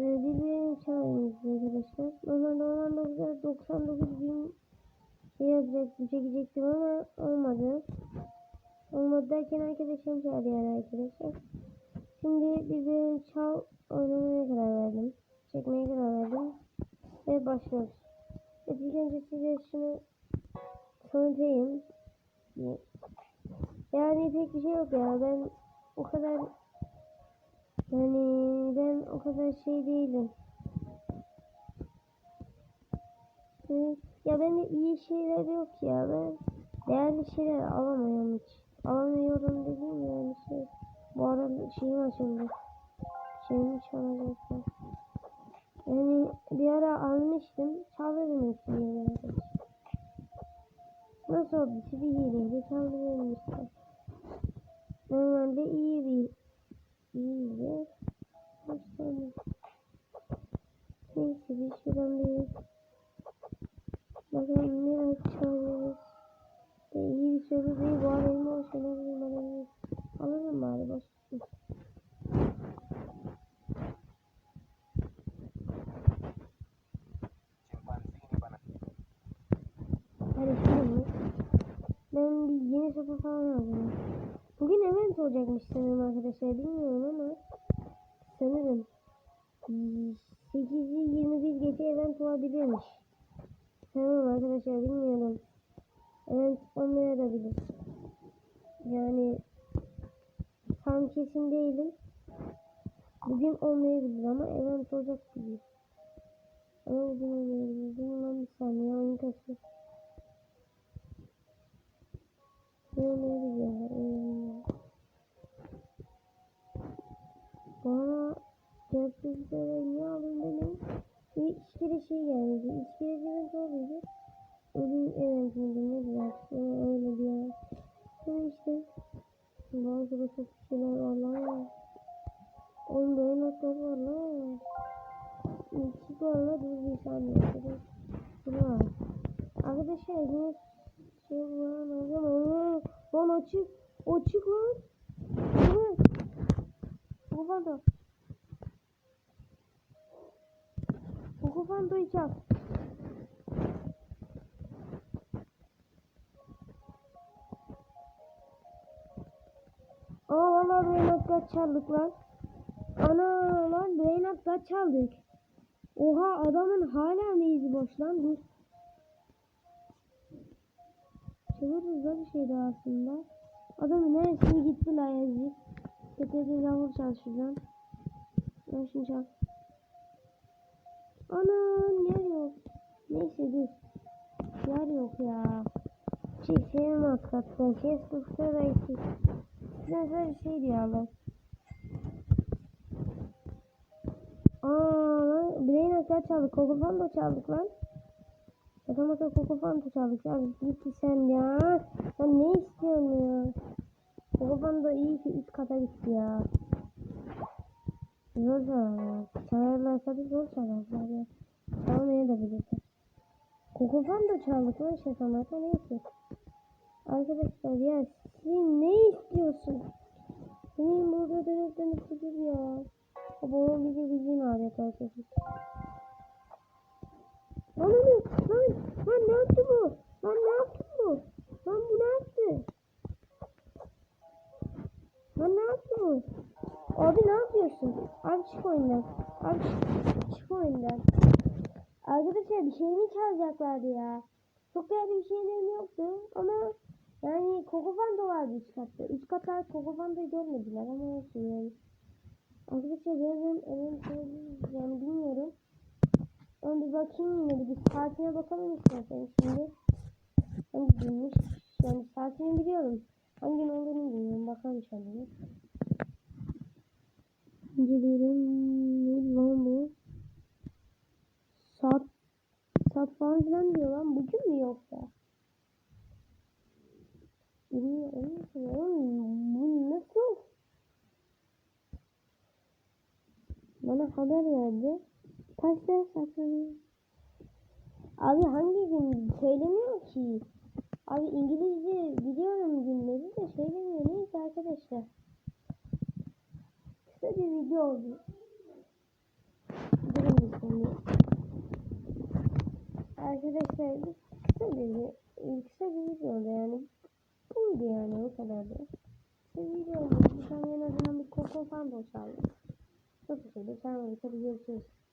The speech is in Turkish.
e, birbirinin çalıyoruz arkadaşlar. Normalde 19'a 99 bin şey yapacaktım, çekecektim ama olmadı. Olmadı derken arkadaşım çağırıyor arkadaşlar. Şimdi birbirinin çal oynamaya karar verdim. Çekmeye karar verdim. Ve başlıyoruz. Evet, ilk önce size şunu tanıtayım. Yani pek bir şey yok ya. Ben o kadar yani ben o kadar şey değilim. Ya bende iyi şeyler yok ya. Ben değerli şeyler alamıyorum hiç. Alamıyorum dediğim yani şey. Bu arada şeyim açıldı. Şeyimi çalacaklar. Yani bir ara almıştım. Çalırım hepsini yani. Nasıl oldu? Bir hileyle çalırım işte. Normalde iyi bir iyice kaç tane neyse bir şuradan bir bakalım ne açabiliriz de iyi bir soru değil bu elime hoş önemli bana alırım bari tutsun. Hadi şimdi ben bir yeni sopa falan alacağım. Bugün event olacakmış sanırım arkadaşlar bilmiyorum ama sanırım 8'i 21 gece event olabilirmiş. Sanırım arkadaşlar bilmiyorum. Event olmayabilir. Yani tam kesin değilim. Bugün olmayabilir ama event olacak gibi. Ama bugün olmayabilir. Bilmem bir saniye oyun kasıyor. Olmayabilir ya. Bana gerçekten niye aldın benim? Bir iki şey gelmedi. İki kere event olduydu. Ölüm event miydi ne. Ee, öyle bir yer. Sonra işte. Bazı da çok şeyler var lan. Onun böyle notları var lan. İki dolarla dur bir saniye. Şurada. Arkadaşlar yine şey var. Lan lan açık. Açık lan. Bu kufandayı çal. Aa valla Brainat kaç çaldık lan. Ana lan Brainat kaç çaldık. Oha adamın hala neydi boş lan dur. Çeviririz da bir şeydi aslında. Adamın neresine gitti la yazık. Tepede lavur çal şuradan. Ben şunu çal. Anam yer yok. Neyse dur. Yer yok ya. Şey sevim hakikaten. Şey sıkıntı da eksik. Güzel bir şey diyor Allah. Aaa Brain Attack çaldık. Coco Panda çaldık lan. Şaka maka Coco Panda çaldık. Ya gitti sen ya. Sen ne istiyorsun ya? Coco Panda iyi ki üst kata gitti ya. Zor çalarlar. Çalarlarsa bir zor çalarlar ya. Çalmaya da bilirler. Coco Panda çaldık lan şaka maka neyse. Arkadaşlar ya sen ne istiyorsun? Senin burada dönüp dönüp duruyor ya. O babam bizi bildiğin adet arkadaşlar. Lan lan lan ne yaptı bu? Lan ne yaptı bu? Lan bu ne yaptı? Lan ne bu? Abi ne yapıyorsun? Abi çık oyundan. Abi çık, çık oyundan. Arkadaşlar bir şey mi çalacaklardı ya? Çok değerli bir şeylerim yoktu ama yani Kokofando vardı üst katta. Üst katlar Kokofando'yu görmediler ama olsun yani. Arkadaşlar birazdan evin yani bilmiyorum. Ama bir bakayım yine bir saatine bakalım istersen şimdi. Hangi günmüş? Yani saatini biliyorum. Hangi gün olduğunu bilmiyorum. Bakalım şöyle. İnceleyelim. Neydi lan bu? Saat saat falan filan diyor lan. Bugün mü yoksa? Bilmiyorum. Bu nasıl? Bana haber verdi. Tane saklanıyor? Abi hangi gün söylemiyor ki? Abi İngilizce biliyorum günleri de şey bilmiyor. Neyse arkadaşlar. Kısa bir video oldu. Durun şimdi. Arkadaşlar kısa bir, kısa bir video oldu yani. Buydu yani o kadar da. Kısa bir video oldu. Bir tane en azından bir kokon falan boşaldı. Çok teşekkür ederim. Sen de tabii görüşürüz.